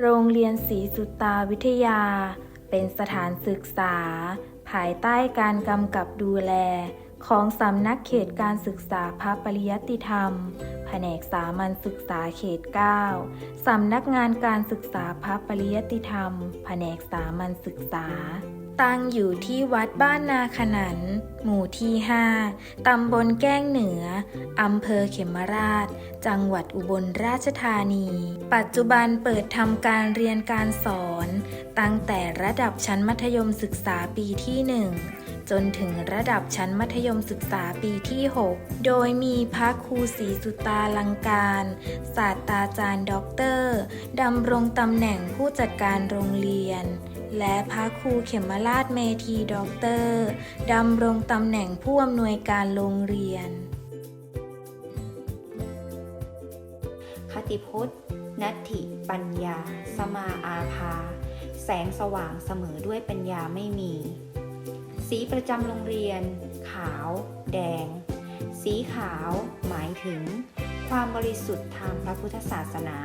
โรงเรียนศรีสุตาวิทยา เป็นสถานศึกษา ภายใต้การกำกับดูแล ของสำนักเขตการศึกษาพระปริยัติธรรม แผนกสามัญศึกษาเขต 9 สำนักงานการศึกษาพระปริยัติธรรม แผนกสามัญศึกษา ตั้งอยู่ที่วัดบ้านนาขนัน หมู่ที่ 5 ตำบลแก้งเหนือ อำเภอเขมราช จังหวัดอุบลราชธานี ปัจจุบันเปิดทำการเรียนการสอน ตั้งแต่ระดับชั้นมัธยมศึกษาปีที่ 1จนถึงระดับชั้นมัธยมศึกษาปีที่ 6 โดยมีพระครูศรีสุตาลังการ ศาสตราจารย์ด็อกเตอร์ดำรงตำแหน่งผู้จัดการโรงเรียน และพระครูเขมราชเมธีด็อกเตอร์ดำรงตำแหน่งผู้อำนวยการโรงเรียน คติพุทธนัตถิปัญญา สมาอาภา แสงสว่างเสมอด้วยปัญญาไม่มี สีประจำโรงเรียน ขาว แดง สีขาว หมายถึง ความบริสุทธิ์ทางพระพุทธศาสนา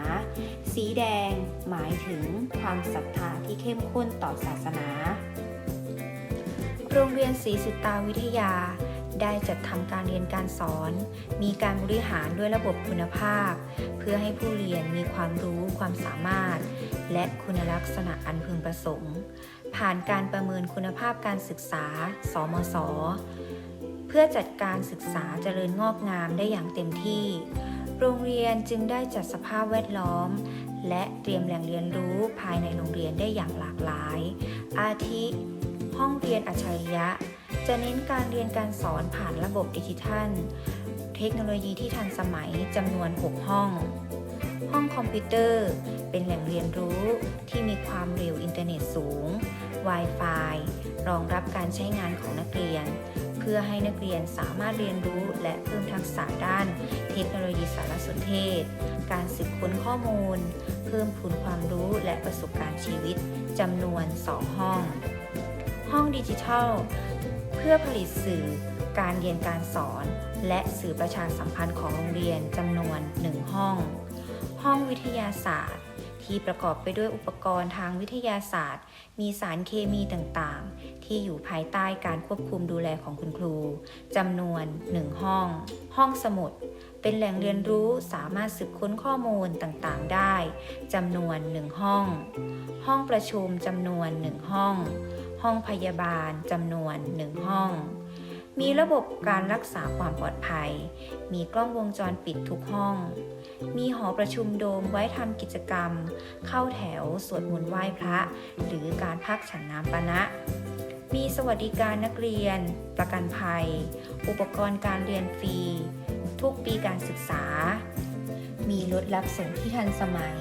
สีแดงหมายถึงความศรัทธาที่เข้มข้นต่อศาสนา โรงเรียนศรีสุตาวิทยา ได้จัดทำการเรียนการสอน มีการบริหารด้วยระบบคุณภาพ เพื่อให้ผู้เรียนมีความรู้ความสามารถ และคุณลักษณะอันพึงประสงค์ ผ่านการประเมินคุณภาพการศึกษา สมศ เพื่อจัดการศึกษาเจริญงอกงามได้อย่างเต็มที่ โรงเรียนจึงได้จัดสภาพแวดล้อม และเตรียมแหล่งเรียนรู้ภายในโรงเรียนได้อย่างหลากหลาย อาทิ ห้องเรียนอัจฉริยะ จะเน้นการเรียนการสอนผ่านระบบดิจิทัล เทคโนโลยีที่ทันสมัยจำนวน 6 ห้อง ห้องคอมพิวเตอร์ เป็นแหล่งเรียนรู้ที่มีความเร็วอินเทอร์เน็ตสูง Wi-Fi รองรับการใช้งานของนักเรียน เพื่อให้นักเรียนสามารถเรียนรู้และเพิ่มทักษะด้าน เทคโนโลยีสารสนเทศ การสืบค้นข้อมูล เพิ่มพูนความรู้และประสบการณ์ชีวิตจำนวน 2 ห้อง ห้องดิจิทัล เพื่อผลิตสื่อการเรียนการสอน และสื่อประชาสัมพันธ์ของโรงเรียนจำนวน 1 ห้อง ห้องวิทยาศาสตร์ ที่ประกอบไปด้วยอุปกรณ์ทางวิทยาศาสตร์ มีสารเคมีต่างๆ ที่อยู่ภายใต้การควบคุมดูแลของคุณครูจำนวน 1 ห้อง ห้องสมุด เป็นแหล่งเรียนรู้สามารถสืบค้นข้อมูลต่างๆ ได้จำนวน 1 ห้อง ห้องประชุมจำนวน 1 ห้อง ห้องพยาบาลจำนวน 1 ห้องมีระบบการรักษาความปลอดภัย มีกล้องวงจรปิดทุกห้อง มีหอประชุมโดมไว้ทำกิจกรรม เข้าแถวสวดมนต์ไหว้พระ หรือการพักฉันน้ำปานะ มีสวัสดิการนักเรียน ประกันภัย อุปกรณ์การเรียนฟรี ทุกปีการศึกษา มีรถรับส่งที่ทันสมัย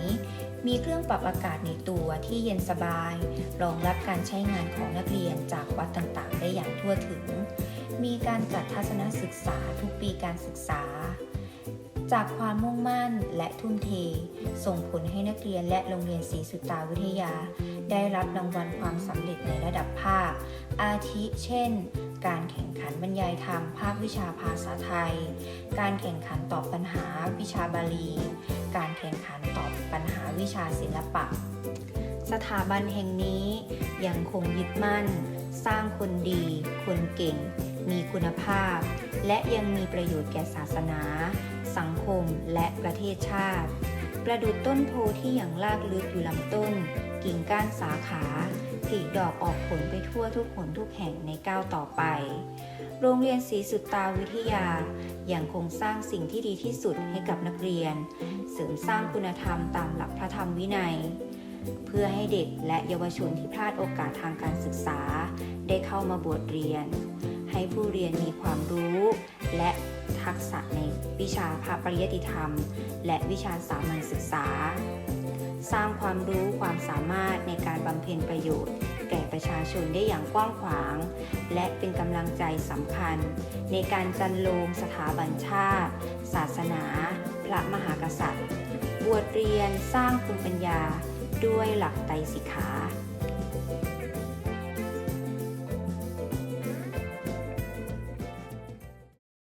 มีเครื่องปรับอากาศในตัวที่เย็นสบาย รองรับการใช้งานของนักเรียนจากวัดต่างๆ ได้อย่างทั่วถึง มีการจัดทัศนศึกษาทุกปีการศึกษา จากความมุ่งมั่นและทุ่มเท ส่งผลให้นักเรียนและโรงเรียนศรีสุตาวิทยา ได้รับรางวัลความสำเร็จในระดับภาค อาทิเช่น การแข่งขันบรรยายธรรมภาควิชาภาษาไทย การแข่งขันตอบปัญหาวิชาบาลี การแข่งขันตอบปัญหาวิชาศิลปะ สถาบันแห่งนี้ยังคงยึดมั่น สร้างคนดี คนเก่ง มีคุณภาพ และยังมีประโยชน์แก่ศาสนา สังคมและประเทศชาติ ประดุดต้นโพที่อย่างลากลึกอยู่ลำต้น กิ่งก้านสาขาผลิดอกออกผลไปทั่วทุกหนทุกแห่งในก้าวต่อไป โรงเรียนศรีสุตตาวิทยายังคงสร้างสิ่งที่ดีที่สุดให้กับนักเรียน เสริมสร้างคุณธรรมตามหลักพระธรรมวินัย เพื่อให้เด็กและเยาวชนที่พลาดโอกาสทางการศึกษา ได้เข้ามาบวชเรียน ให้ผู้เรียนมีความรู้และ ทักษะในวิชาพระปริยติธรรม และวิชาสามัญศึกษา สร้างความรู้ความสามารถในการบำเพ็ญประโยชน์ แก่ประชาชนได้อย่างกว้างขวาง และเป็นกำลังใจสำคัญ ในการจันโลงสถาบันชาติ ศาสนา พระมหากษัตริย์ บวชเรียนสร้างภูมิปัญญาด้วยหลักไตรสิกขา